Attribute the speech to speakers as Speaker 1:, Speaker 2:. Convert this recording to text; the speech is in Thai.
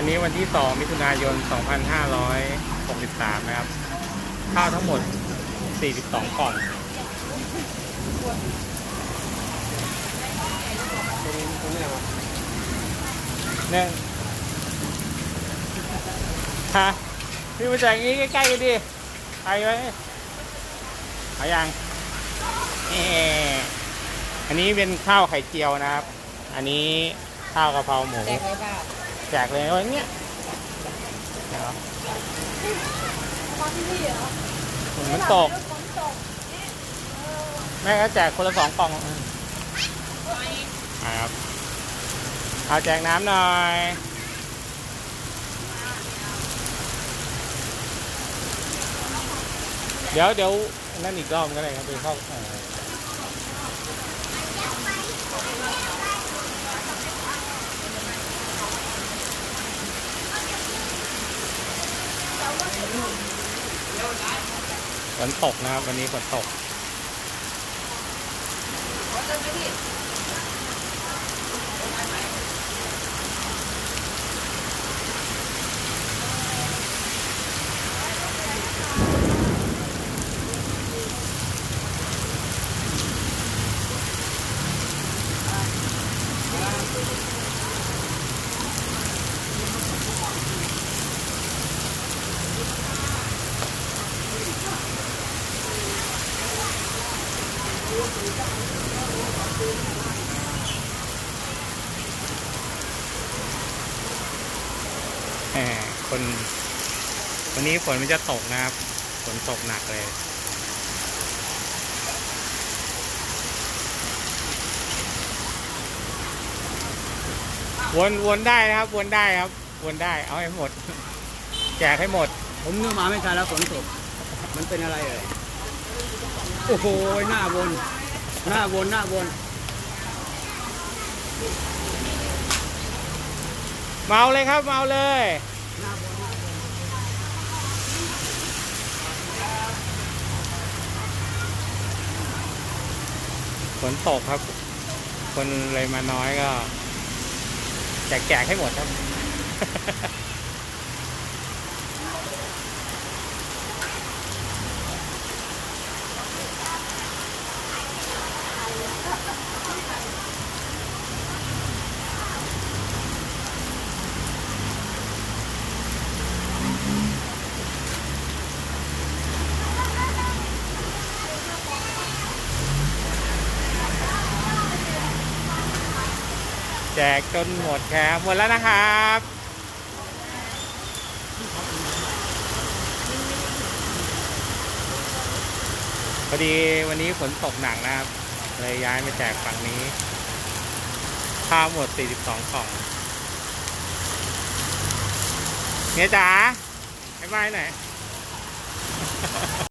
Speaker 1: วันนี้วันที่ 2 มิถุนายน 2563 นะครับ ข้าวทั้งหมด 42 กล่องหนึ่งฮะพี่มาจากนี้ใกล้ๆกันดิไปไหมเอายังเออันนี้เป็นข้าวไข่เจียวนะครับ อันนี้ข้าวกะเพราหมู
Speaker 2: แจกเลยเปล่า
Speaker 1: แจกเลยว่าเนี้ยเดี๋ยวฝนมันตกแม่ก็แจกคนละสองกล่องครับเอาแจกน้ำหน่อยเดี๋ยวเดี๋ยวนั่นอีกรอบก็ได้ครับเป็นข้าวเอ่อ ฝนตกนะครับ วันนี้ฝนตก คน วันนี้ฝนมันจะตกนะครับ ฝนตกหนักเลย วนวนได้นะครับ วนได้ครับ วนได้ เอาให้หมด แจกให้หมด
Speaker 3: ผมนึกมาไม่ทันแล้วฝนตก มันเป็นอะไรเอ่ย โอ้โห หน้าวน หน้าวน หน้าวน
Speaker 1: เมาเลยครับเมาเลยฝนตกครับ คนเลยมาน้อยก็แจกแจกให้หมดครับ แจกจนหมดครับหมดแล้วนะครับ พอดีวันนี้ฝนตกหนักนะครับ เลยย้ายมาแจกฝั่งนี้ข้าวหมด 42กล่องเนี่ยจ๋าบ๊ายบายหน่อย